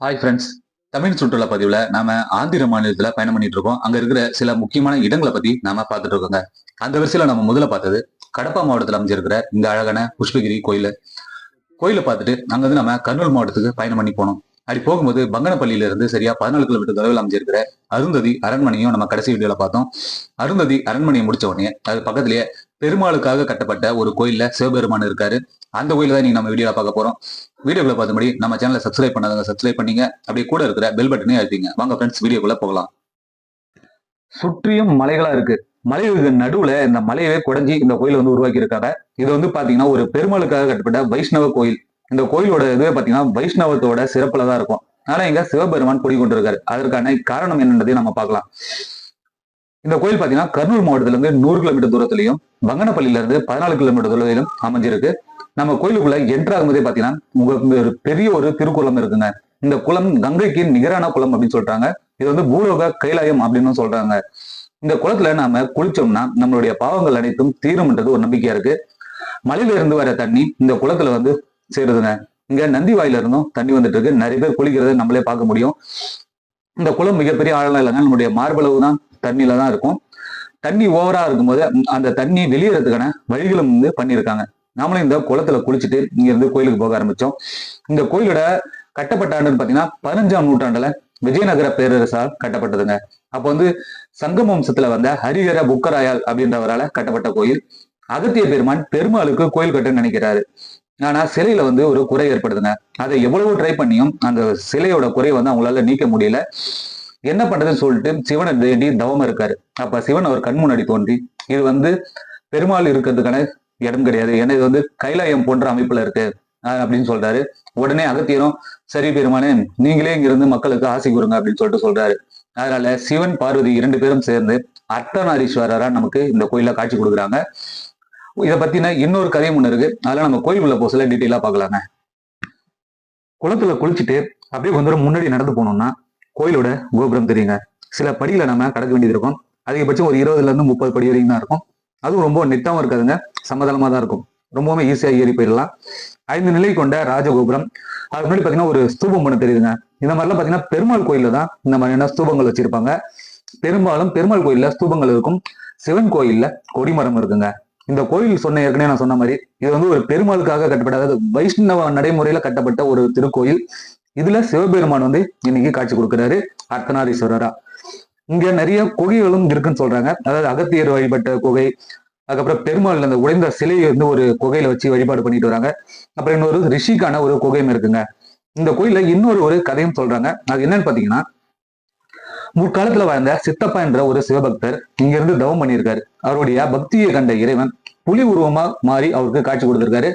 Hi friends Tamil சுற்றுலா பதிவுல நாம ஆந்திர மாநிலத்துல பயணம் பண்ணிட்டு இருக்கோம் அங்க இருக்கிற சில முக்கியமான இடங்களை பத்தி நாம பார்த்துட்டு இருக்கோங்க. அந்த வரிசையில நம்ம முதல்ல பார்த்தது கடப்பா மாவட்டத்தில் அமைஞ்சிருக்கிற இந்த அழகான புஷ்பகிரி கோயில். கோயிலை பார்த்துட்டு அங்க வந்து நம்ம கர்னூல் மாவட்டத்துக்கு பயணம் பண்ணி போனோம். அப்படி போகும்போது பங்கனப்பள்ளியில இருந்து சரியா பதினாலு கிலோமீட்டர் தொலைவில் அமைஞ்சிருக்கிற அருந்ததி அரண்மனையும் நம்ம கடைசி வீடியோல பார்த்தோம். அருந்ததி அரண்மனையை முடிச்ச உடனே அது பக்கத்திலேயே பெருமாளுக்காக கட்டப்பட்ட ஒரு கோயில்ல சிவபெருமான் இருக்காரு. அந்த கோயில் தான் நீங்க நம்ம வீடியோல பார்க்க போறோம். வீடியோக்குள்ள பார்த்தபடி நம்ம சேனலை சப்ஸ்கிரைப் பண்ணாதவங்க சப்ஸ்கிரைப் பண்ணீங்க. அப்படியே கூட இருக்கிற பெல் பட்டனையும் அழுத்திங்க. வாங்க ஃப்ரெண்ட்ஸ் வீடியோக்குள்ள போகலாம். சுற்றியும் மலைகளா இருக்கு. மலைகளுக்கு நடுவுல இந்த மலையவே குடஞ்சி இந்த கோயில் வந்து உருவாக்கி இருக்காங்க இது வந்து பாத்தீங்கன்னா ஒரு பெருமாளுக்காக கட்டப்பட்ட வைஷ்ணவ கோயில். இந்த கோயிலோட இதுவே பாத்தீங்கன்னா வைஷ்ணவத்தோட சிறப்புல தான் இருக்கும். ஆனா இங்க சிவபெருமான் குடிக்கொண்டிருக்காரு அதற்கான காரணம் என்னன்றதையும் நம்ம பார்க்கலாம். இந்த கோயில் பாத்தீங்கன்னா கர்னூல் மாவட்டத்துல இருந்து நூறு கிலோமீட்டர் தூரத்திலையும் பங்கனப்பள்ளியில இருந்து பதினாலு கிலோமீட்டர் தூரத்திலும் அமைஞ்சிருக்கு. நம்ம கோயிலுக்குள்ள என்ட்ரு ஆகும்போதே பாத்தீங்கன்னா உங்களுக்கு ஒரு பெரிய ஒரு திருக்குளம் இருக்குங்க. இந்த குளம் கங்கைக்கு நிகரான குளம் அப்படின்னு சொல்றாங்க. இது வந்து பூலோக கைலாயம் அப்படின்னு சொல்றாங்க. இந்த குளத்துல நாம குளிச்சோம்னா நம்மளுடைய பாவங்கள் அனைத்தும் தீரும்ன்றது ஒரு நம்பிக்கையா இருக்கு. மலையில இருந்து வர தண்ணி இந்த குளத்துல வந்து சேருதுங்க. இங்க நந்தி வாயில இருந்தும் தண்ணி வந்துட்டு இருக்கு. நிறைய பேர் குளிக்கிறத நம்மளே பார்க்க முடியும். இந்த குளம் மிகப்பெரிய ஆழம் இல்லைங்க. நம்மளுடைய மார்பளவு தான் தண்ணியில தான் இருக்கும். தண்ணி ஓவரா இருக்கும்போது அந்த தண்ணி வெளியேறதுக்கான வழிகளும் வந்து பண்ணியிருக்காங்க. நாமளும் இந்த குளத்துல குளிச்சுட்டு இங்க இருந்து கோயிலுக்கு போக ஆரம்பிச்சோம். இந்த கோயிலோட கட்டப்பட்ட ஆண்டுன்னு பாத்தீங்கன்னா பதினஞ்சாம் நூற்றாண்டுல விஜயநகர பேரரசால் கட்டப்பட்டதுங்க. அப்போ வந்து சங்கம் வம்சத்துல வந்த ஹரிஹர புக்கராயால் அப்படின்றவரால கட்டப்பட்ட கோயில். அகத்திய பெருமான் பெருமாளுக்கு கோயில் கட்டுன்னு நினைக்கிறாரு. ஆனா சிலையில வந்து ஒரு குறை ஏற்படுதுங்க. அதை எவ்வளவு ட்ரை பண்ணியும் அந்த சிலையோட குறையை வந்து அவங்களால நீக்க முடியல. என்ன பண்றதுன்னு சொல்லிட்டு சிவனை வேண்டி தவம் இருக்காரு. அப்ப சிவன் அவர் கண் முன்னாடி தோன்றி இது வந்து பெருமாள் இருக்கிறதுக்கான இடம் கிடையாது. ஏன்னா இது வந்து கைலாயம் போன்ற அமைப்புல இருக்கு. அப்படின்னு சொல்றாரு. உடனே அகத்தியரும் சரி பெருமானே நீங்களே இங்கிருந்து மக்களுக்கு ஆசை கூறுங்க அப்படின்னு சொல்லிட்டு சொல்றாரு. அதனால சிவன் பார்வதி இரண்டு பேரும் சேர்ந்து அர்த்தநாரீஸ்வரரா நமக்கு இந்த கோயில காட்சி கொடுக்குறாங்க. இதை பத்தின இன்னொரு கதையும் ஒண்ணு இருக்கு. அதெல்லாம் நம்ம கோயிலுக்குள்ள போக சொல்ல டீட்டெயிலா பாக்கலாங்க. குளத்துல குளிச்சுட்டு அப்படியே கொஞ்ச தூரம் முன்னாடி நடந்து போனோம்னா கோயிலோட கோபுரம் தெரியுங்க. சில படிகளை நம்ம கடக்க வேண்டியது இருக்கும். அதிகபட்சம் ஒரு இருபதுல இருந்து முப்பது படி வரைக்கும் தான் இருக்கும். அதுவும் ரொம்ப நெட்டாவும் இருக்காதுங்க. சமதளமாக தான் இருக்கும். ரொம்பவுமே ஈஸியாக ஏறி போயிடலாம். ஐந்து நிலை கொண்ட ராஜகோபுரம். அது முன்னாடி பாத்தீங்கன்னா ஒரு ஸ்தூபம் ஒண்ணு தெரியுதுங்க. இந்த மாதிரிலாம் பாத்தீங்கன்னா பெருமாள் கோயில்ல தான் இந்த மாதிரியான ஸ்தூபங்கள் வச்சிருப்பாங்க. பெரும்பாலும் பெருமாள் கோயிலில் ஸ்தூபங்கள் இருக்கும். சிவன் கோயில்ல கொடிமரம் இருக்குங்க. இந்த கோயில் சொன்ன ஏற்கனவே நான் சொன்ன மாதிரி இது வந்து ஒரு பெருமாளுக்காக கட்டப்பட்ட அதாவது வைஷ்ணவ நடைமுறையில கட்டப்பட்ட ஒரு திருக்கோயில். இதுல சிவபெருமான் வந்து இன்னைக்கு காட்சி கொடுக்கிறாரு அர்த்தநாரீஸ்வரரா இங்க நிறைய குகைகளும் இருக்குன்னு சொல்றாங்க. அதாவது அகத்தியர் வழிபட்ட குகை அதுக்கப்புறம் பெருமாள் அந்த உடைந்த சிலையை வந்து ஒரு குகையில வச்சு வழிபாடு பண்ணிட்டு வராங்க. அப்புறம் இன்னொரு ரிஷிக்கான ஒரு குகையும் இருக்குங்க. இந்த கோயில்ல இன்னொரு ஒரு கதையும் சொல்றாங்க. அது என்னன்னு பாத்தீங்கன்னா முற்காலத்துல வாழ்ந்த சித்தப்பா என்ற ஒரு சிவபக்தர் இங்க இருந்து தவம் பண்ணியிருக்காரு. அவருடைய பக்தியை கண்ட இறைவன் புலி உருவமா மாறி அவருக்கு காட்சி கொடுத்திருக்காரு.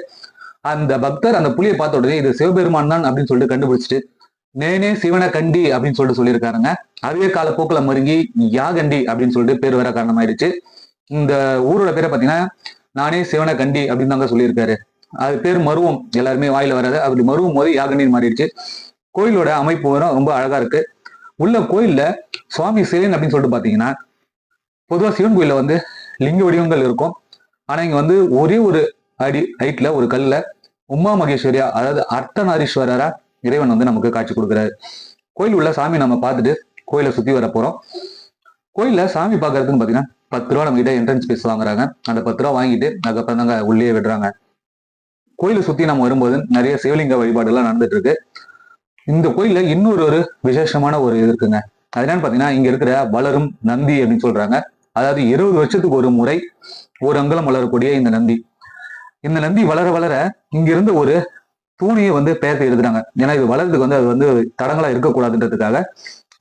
அந்த பக்தர் அந்த புலியை பார்த்த உடனே இது சிவபெருமான் தான் அப்படின்னு சொல்லிட்டு கண்டுபிடிச்சிட்டு நேனே சிவன கண்டி அப்படின்னு சொல்லிட்டு சொல்லியிருக்காருங்க. அதுவே காலப்போக்குல மருங்கி யாகண்டி அப்படின்னு சொல்லிட்டு பேர் வர காரணமாயிருச்சு. இந்த ஊரோட பேரை பார்த்தீங்கன்னா நானே சிவன கண்டி அப்படின்னு தாங்க சொல்லியிருக்காரு. அது பேர் மருவம். எல்லாருமே வாயில வராது. அப்படி மருவம் போது யாகண்டின்னு மாறிடுச்சு. கோயிலோட அமைப்பு வரும். ரொம்ப அழகா இருக்கு. உள்ள கோயில்ல சுவாமி சிவன் அப்படின்னு சொல்லிட்டு பாத்தீங்கன்னா பொதுவா சிவன் கோயில்ல வந்து லிங்க வடிவங்கள் இருக்கும். ஆனா இங்க வந்து ஒரே ஒரு அடி ஹைட்ல ஒரு கல்ல உமா மகேஸ்வரியா அதாவது அர்த்தநாரீஸ்வரரா இறைவன் வந்து நமக்கு காட்சி கொடுக்குறாரு. கோயில் உள்ள சாமி நம்ம பார்த்துட்டு கோயிலை சுத்தி வர போறோம். கோயில சாமி பாக்குறதுன்னு பாத்தீங்கன்னா பத்து ரூபா நம்ம கிட்ட என்ட்ரன்ஸ் ஃபீஸ் வாங்குறாங்க. அந்த பத்து ரூபா வாங்கிட்டு அதுக்கப்புறம் தாங்க உள்ளே விடுறாங்க. கோயிலை சுத்தி நம்ம வரும்போது நிறைய சிவலிங்க வழிபாடுலாம் நடந்துட்டு இருக்கு இந்த கோயில்ல இன்னொரு ஒரு விசேஷமான ஒரு இது இருக்குங்க. அது என்னன்னு பாத்தீங்கன்னா இங்க இருக்கிற வளரும் நந்தி அப்படின்னு சொல்றாங்க. அதாவது இருபது வருஷத்துக்கு ஒரு முறை ஒரு அங்கலம் வளரக்கூடிய இந்த நந்தி. இந்த நந்தி வளர வளர இங்க இருந்து ஒரு தூணியை வந்து பெயர்த்து எழுதுறாங்க ஏன்னா இது வளர்றதுக்கு வந்து அது வந்து தடங்களா இருக்கக்கூடாதுன்றதுக்காக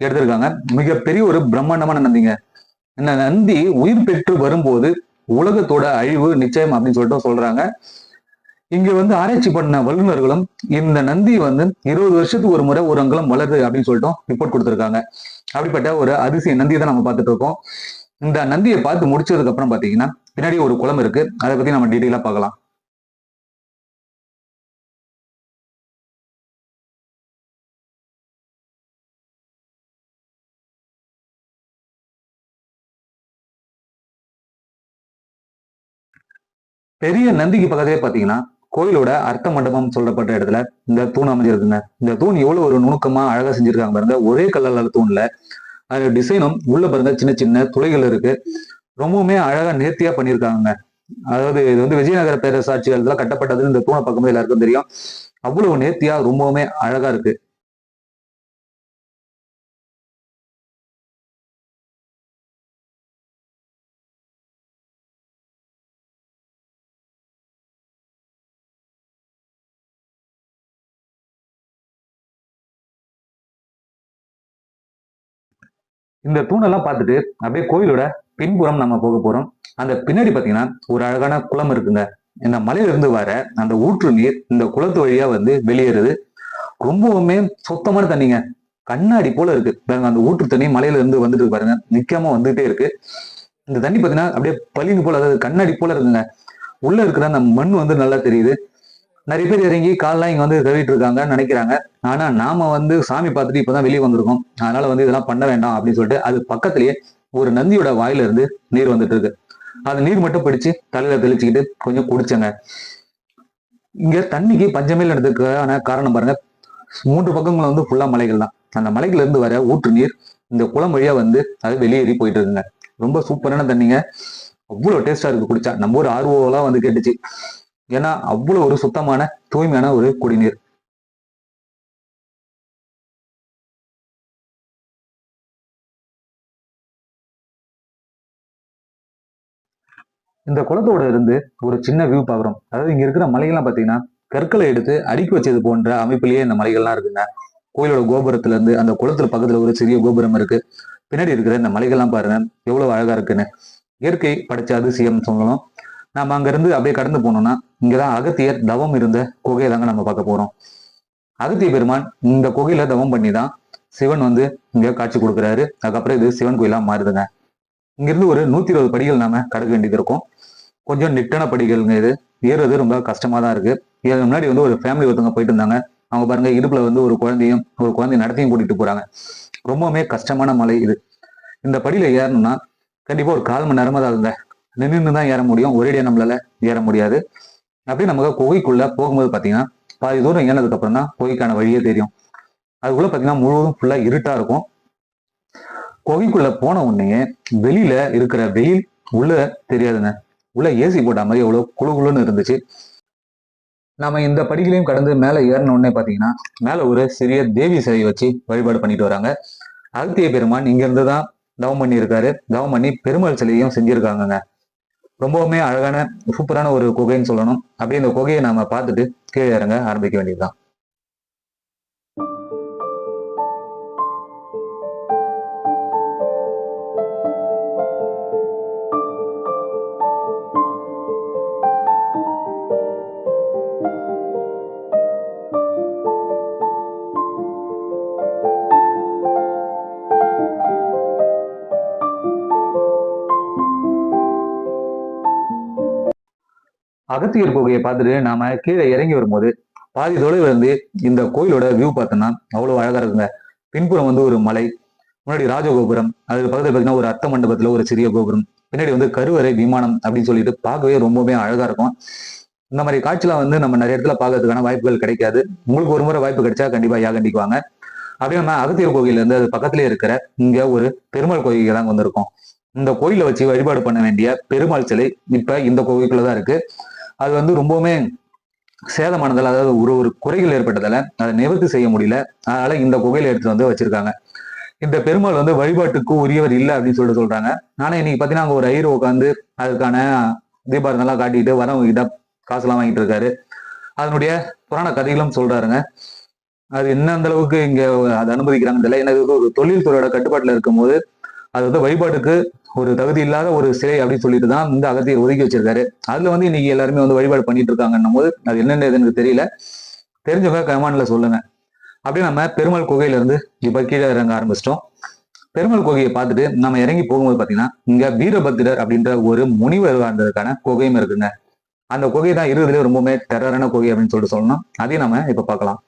எடுத்திருக்காங்க. மிகப்பெரிய ஒரு பிரம்மாண்டமான நந்திங்க. இந்த நந்தி உயிர் பெற்று வரும்போது உலகத்தோட அழிவு நிச்சயம் அப்படின்னு சொல்லிட்டு சொல்றாங்க. இங்க வந்து ஆராய்ச்சி பண்ண வல்லுநர்களும் இந்த நந்தி வந்து இருபது வருஷத்துக்கு ஒரு முறை ஒரு அங்கலம் வளருது அப்படின்னு சொல்லிட்டு ரிப்போர்ட் கொடுத்துருக்காங்க. அப்படிப்பட்ட ஒரு அதிசய நந்தியை தான் நம்ம பார்த்துட்டு இருக்கோம். இந்த நந்தியை பார்த்து முடிச்சதுக்கு அப்புறம் பாத்தீங்கன்னா பின்னாடி ஒரு குளம் இருக்கு. அதை பத்தி நம்ம டீட்டெயிலா பார்க்கலாம். பெரிய நந்திக்கு பக்கத்திலே பாத்தீங்கன்னா கோயிலோட அர்த்த மண்டபம் சொல்லப்பட்ட இடத்துல இந்த தூண் அமைஞ்சிருக்குங்க. இந்த தூண் எவ்வளவு ஒரு நுணுக்கமா அழகா செஞ்சிருக்காங்க பாருங்க. ஒரே கல்லால தூண்ல அது டிசைனும் உள்ள பாருங்க சின்ன சின்ன துளைகள் இருக்கு. ரொம்பவுமே அழகா நேர்த்தியா பண்ணியிருக்காங்க அதாவது இது வந்து விஜயநகர பேரரசாட்சி காலத்துல கட்டப்பட்டது இந்த தூணை பார்க்கும்போது எல்லாருக்கும் தெரியும். அவ்வளவு நேர்த்தியா ரொம்பவுமே அழகா இருக்கு. இந்த தூணெல்லாம் பார்த்துட்டு அப்படியே கோயிலோட பின்புறம் நம்ம போக போறோம். அந்த பின்னாடி பாத்தீங்கன்னா ஒரு அழகான குளம் இருக்குங்க. இந்த மலையிலிருந்து வர அந்த ஊற்று நீர் இந்த குளத்து வழியா வந்து வெளியேறுது. ரொம்பவுமே சுத்தமான தண்ணிங்க. கண்ணாடி போல இருக்கு. பாருங்க அந்த ஊற்று தண்ணி மலையில இருந்து வந்துட்டு பாருங்க. நிக்காம வந்துட்டே இருக்கு. இந்த தண்ணி பாத்தீங்கன்னா அப்படியே பளிங்கு போல அதாவது கண்ணாடி போல இருக்குங்க. உள்ள இருக்கிற அந்த மண் வந்து நல்லா தெரியுது. நிறைய பேர் இறங்கி கால்லாம் இங்கே வந்து கழுவிட்டு இருக்காங்கன்னு நினைக்கிறாங்க. ஆனா நாம வந்து சாமி பார்த்துட்டு இப்பதான் வெளியே வந்திருக்கோம். அதனால வந்து இதெல்லாம் பண்ண வேண்டாம் அப்படின்னு சொல்லிட்டு அது பக்கத்திலேயே ஒரு நந்தியோட வாயில இருந்து நீர் வந்துட்டு இருக்கு. அது நீர் மட்டும் பிடிச்சு தலையில தெளிச்சுக்கிட்டு கொஞ்சம் குடிச்சங்க. இங்க தண்ணிக்கு பஞ்சமே நடந்ததுக்கான காரணம் பாருங்க. மூன்று பக்கங்களும் வந்து ஃபுல்லா மலைகள் தான். அந்த மலைகள்ல இருந்து வர ஊற்று நீர் இந்த குளம் வழியா வந்து அது வெளியேறி போயிட்டு இருக்குங்க. ரொம்ப சூப்பரான தண்ணிங்க. அவ்வளவு டேஸ்டா இருக்கு குடிச்சா. நம்ம ஒரு ஆர்வம்லாம் வந்து கேட்டுச்சு. ஏன்னா அவ்வளவு ஒரு சுத்தமான தூய்மையான ஒரு குடிநீர். இந்த குளத்தோட இருந்து ஒரு சின்ன வியூ பாக்குறோம் அதாவது இங்க இருக்கிற மலைகள்லாம் பாத்தீங்கன்னா கற்களை எடுத்து அடுக்கி வச்சது போன்ற அமைப்பிலேயே இந்த மலைகள்லாம் இருக்குங்க. கோயிலோட கோபுரத்துல இருந்து அந்த குளத்துல பக்கத்துல ஒரு சிறிய கோபுரம் இருக்கு. பின்னாடி இருக்கிற இந்த மலைகள்லாம் பாருங்க எவ்வளவு அழகா இருக்குன்னு. இயற்கை படைச்ச அதிசயம் சொல்லணும். நாம அங்க இருந்து அப்படியே கடந்து போனோம்னா இங்கதான் அகத்தியர் தவம் இருந்த குகையை தாங்க நம்ம பார்க்க போறோம். அகத்திய பெருமான் இந்த குகையில தவம் பண்ணி தான் சிவன் வந்து இங்க காட்சி கொடுக்குறாரு. அதுக்கப்புறம் இது சிவன் கோயிலா மாறுதுங்க. இங்கிருந்து ஒரு நூத்தி இருபது படிகள் நாம கடக்க வேண்டியது இருக்கும். கொஞ்சம் நிட்டன படிகள்ங்க இது. ஏறுறது ரொம்ப கஷ்டமா தான் இருக்கு. இதுக்கு முன்னாடி வந்து ஒரு ஃபேமிலி ஒருத்தவங்க போயிட்டு இருந்தாங்க. அவங்க பாருங்க இடுப்புல வந்து ஒரு குழந்தையும் ஒரு குழந்தை நடத்தையும் கூட்டிட்டு போறாங்க. ரொம்பவுமே கஷ்டமான மலை இது. இந்த படியில ஏறணும்னா கண்டிப்பா ஒரு கால் மணி நேரமா தான் ஆகுங்க நின்று தான் ஏற முடியும். ஒரேடியா நம்மளால ஏற முடியாது. அப்படியே நமக்கு குகைக்குள்ள போகும்போது பாத்தீங்கன்னா பாதி தூரம் ஏனதுக்கு அப்புறம் தான் குகைக்கான வழியே தெரியும். அதுக்குள்ள பாத்தீங்கன்னா முழுவதும் ஃபுல்லா இருட்டா இருக்கும். குகைக்குள்ள போன உடனே வெளியில இருக்கிற வெயில் உள்ள தெரியாதுங்க. உள்ள ஏசி போட்ட மாதிரி எவ்வளவு குழு குழுன்னு இருந்துச்சு. நாம இந்த படிகளையும் கடந்து மேல ஏறின உடனே பாத்தீங்கன்னா மேல ஒரு சிறிய தேவி சிலையை வச்சு வழிபாடு பண்ணிட்டு வராங்க. அகத்திய பெருமான் இங்க இருந்துதான் தவம் பண்ணி இருக்காரு தவம் பண்ணி பெருமாள் சிலையும் செஞ்சிருக்காங்கங்க. ரொம்பவுமே அழகான சூப்பரான ஒரு குகைன்னு சொல்லணும். அப்படியே இந்த குகையை நாம பார்த்துட்டு கீழே இறங்க ஆரம்பிக்க வேண்டியதுதான். அகத்தியர் குகையை பார்த்துட்டு நாம கீழே இறங்கி வரும்போது பாதி தொலைவில் இருந்து இந்த கோயிலோட வியூ பார்த்தோம்னா அவ்வளவு அழகா இருக்குங்க. பின்புறம் வந்து ஒரு மலை முன்னாடி ராஜகோபுரம் அது பக்கத்துல பார்த்தீங்கன்னா ஒரு அர்த்த மண்டபத்துல ஒரு சிறிய கோபுரம் பின்னாடி வந்து கருவறை விமானம் அப்படின்னு சொல்லிட்டு பார்க்கவே ரொம்பவே அழகா இருக்கும். இந்த மாதிரி காட்சியெல்லாம் வந்து நம்ம நிறைய இடத்துல பார்க்கறதுக்கான வாய்ப்புகள் கிடைக்காது. உங்களுக்கு ஒரு முறை வாய்ப்பு கிடைச்சா கண்டிப்பா யா கண்டிக்குவாங்க அப்படியே நம்ம அகத்தியர் கோவில் இருந்து அது பக்கத்திலே இருக்கிற இங்க ஒரு பெருமாள் கோயிலுக்கு தான் வந்திருக்கோம். இந்த கோயிலை வச்சு வழிபாடு பண்ண வேண்டிய பெருமாள் சிலை இப்ப இந்த கோவிலுக்குள்ளதான் இருக்கு. அது வந்து ரொம்பவுமே சேதமானதால் அதாவது ஒரு ஒரு குறைகள் ஏற்பட்டதால அதை நிவர்த்தி செய்ய முடியல. அதனால இந்த குகையில எடுத்து வந்து வச்சிருக்காங்க. இந்த பெருமாள் வந்து வழிபாட்டுக்கு உரியவர் இல்லை அப்படின்னு சொல்லிட்டு சொல்றாங்க. ஆனா இன்னைக்கு பாத்தீங்கன்னா அங்க ஒரு ஐயர் உட்காந்து அதுக்கான தீபாரதெல்லாம் காட்டிட்டு வரவங்க கிட்ட காசுலாம் வாங்கிட்டு இருக்காரு. அதனுடைய புராண கதைகளும் சொல்றாருங்க. அது என்ன அந்த அளவுக்கு இங்க அதை அனுமதிக்கிறாங்க தெரியல. எனக்கு ஒரு தொழில்துறையோட கட்டுப்பாட்டுல இருக்கும்போது அது வந்து வழிபாட்டுக்கு ஒரு தகுதி இல்லாத ஒரு சிலை அப்படின்னு சொல்லிட்டு தான் இந்த அகத்தியர் ஒதுக்கி வச்சிருக்காரு. அதுல வந்து இன்னைக்கு எல்லாருமே வந்து வழிபாடு பண்ணிட்டு இருக்காங்கன்னும் போது அது என்னென்ன எனக்கு தெரியல. தெரிஞ்சவங்க கமான்ல சொல்லுங்க. அப்படியே நம்ம பெருமாள் குகையில இருந்து இப்ப கீழே இறங்க ஆரம்பிச்சிட்டோம். பெருமாள் குகையை பார்த்துட்டு நம்ம இறங்கி போகும்போது பாத்தீங்கன்னா இங்க வீரபத்திரர் அப்படின்ற ஒரு முனிவர் வாழ்ந்ததுக்கான குகையும் இருக்குங்க. அந்த குகை தான் இருக்கிறதுல ரொம்பவுமே டெரரான குகை அப்படின்னு சொல்லிட்டு சொல்லணும். அதையும் நம்ம இப்ப பார்க்கலாம்.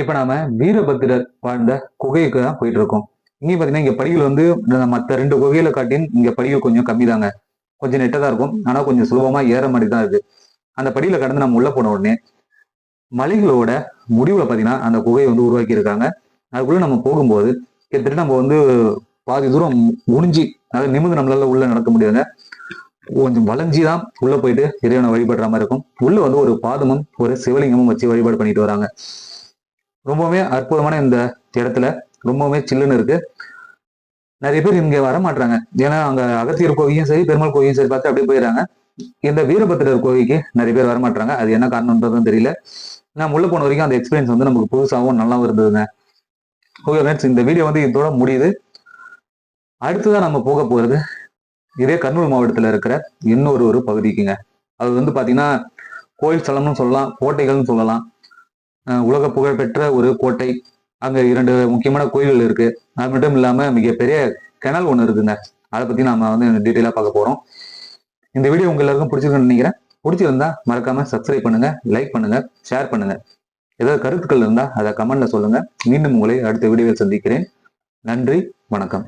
இப்போ நாம வீரபத்திரர் வாழ்ந்த குகைக்கு தான் போயிட்டு இருக்கோம் இங்கே பாத்தீங்கன்னா இங்க படிகள் வந்து மற்ற ரெண்டு குகையில காட்டின் இங்க படிகள் கொஞ்சம் கம்மி தாங்க கொஞ்சம் நெட்டதா இருக்கும். ஆனா கொஞ்சம் சுலபமா ஏற மாதிரி தான் இருக்கு. அந்த படியில கடந்து நம்ம உள்ள போன உடனே மலைகளோட முடிவுல பாத்தீங்கன்னா அந்த குகையை வந்து உருவாக்கி இருக்காங்க அதுக்குள்ள நம்ம போகும்போது கிட்டத்தட்ட நம்ம வந்து பாதி தூரம் முடிஞ்சு அதாவது நிமிந்து நம்மளால உள்ள நடக்க முடியாதுங்க. கொஞ்சம் வளைஞ்சி தான் உள்ள போயிட்டு இறைவனை வழிபடுற மாதிரி இருக்கும். உள்ள வந்து ஒரு பாதமும் ஒரு சிவலிங்கமும் வச்சு வழிபாடு பண்ணிட்டு வராங்க. ரொம்பவுமே அற்புதமான இந்த இடத்துல ரொம்பவுமே சில்லுன்னு இருக்கு. நிறைய பேர் இங்கே வர மாட்டாங்க ஏன்னா அங்க அகத்தியர் கோவிலையும் சரி பெருமாள் கோவிலையும் சரி பார்த்து அப்படியே போயிடுறாங்க. இந்த வீரபத்திரர் கோவிலுக்கு நிறைய பேர் வர மாட்டாங்க அது என்ன காரணம்ன்றதும் தெரியல. நான் உள்ள போன வரைக்கும் அந்த எக்ஸ்பீரியன்ஸ் வந்து நமக்கு புதுசாகவும் நல்லாவும் இருந்ததுங்க. ஓகே ஃப்ரெண்ட்ஸ் இந்த வீடியோ வந்து இதோட முடியுது. அடுத்ததான் நம்ம போக போகிறது இதே கர்னூல் மாவட்டத்தில் இருக்கிற இன்னொரு ஒரு பகுதிக்குங்க. அது வந்து பார்த்தீங்கன்னா கோயில் ஸ்தலம்னு சொல்லலாம் கோட்டைகள்னு சொல்லலாம். உலக புகழ்பெற்ற ஒரு கோட்டை. அங்கே இரண்டு முக்கியமான கோயில்கள் இருக்கு. அது மட்டும் இல்லாமல் மிகப்பெரிய கிணல் ஒன்று இருக்குங்க. அதை பற்றி நாம வந்து டீட்டெயிலாக பார்க்க போகிறோம் இந்த வீடியோ உங்க எல்லாருக்கும் பிடிச்சிருக்குன்னு நினைக்கிறேன். பிடிச்சிருந்தா மறக்காம சப்ஸ்கிரைப் பண்ணுங்க லைக் பண்ணுங்க ஷேர் பண்ணுங்க. ஏதாவது கருத்துக்கள் இருந்தால் அதை கமெண்ட்ல சொல்லுங்க. மீண்டும் உங்களை அடுத்த வீடியோவில் சந்திக்கிறேன். நன்றி வணக்கம்.